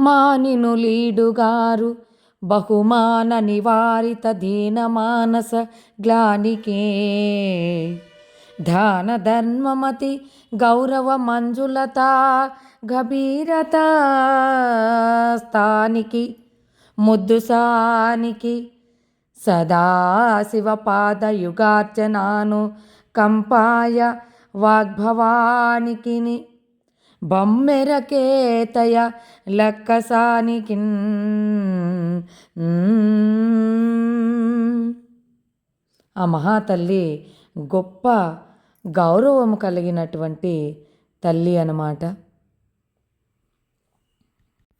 మానిను లీడుగారు బహుమాన నివారిత దీనమానస గ్లానికే. దాన ధర్మమతి గౌరవ మంజులత గభీరత స్థానికి ముద్దుసానికి సదాశివపాదయుగార్చనాను కంపాయ వాగ్భవానికి బొమ్మెరకేతయ లక్కసానికి ఆ మహాతల్లి గొప్ప గౌరవం కలిగినటువంటి తల్లి అన్నమాట.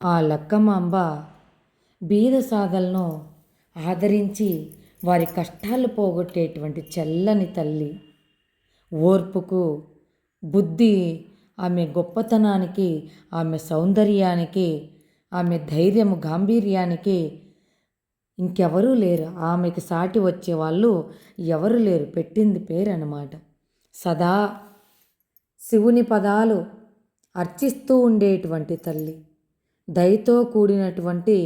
ఆ లక్కమాంబ బీద సాధలను ఆదరించి వారి కష్టాలు పోగొట్టేటువంటి చల్లని తల్లి. ఓర్పుకు బుద్ధి ఆమె గొప్పతనానికి ఆమె సౌందర్యానికి ఆమె ధైర్యము గాంభీర్యానికి ఇంకెవరూ లేరు. ఆమెకి సాటి వచ్చే వాళ్ళు ఎవరు లేరు. పెట్టింది పేరు అన్నమాట. సదా శివుని పదాలు అర్చిస్తూ ఉండేటువంటి తల్లి దయతో కూడినటువంటి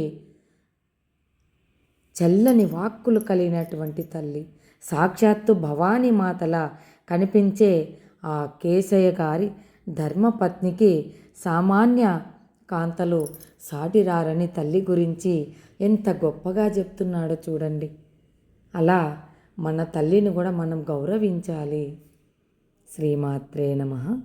చల్లని వాక్కులు కలిగినటువంటి తల్లి సాక్షాత్తు భవానీ మాతల కనిపించే ఆ కేశయ్య గారి ధర్మపత్నికి సామాన్య కాంతలు సాటిరారని తల్లి గురించి ఎంత గొప్పగా చెప్తున్నాడో చూడండి. అలా మన తల్లిని కూడా మనం గౌరవించాలి. శ్రీమాత్రే నమ.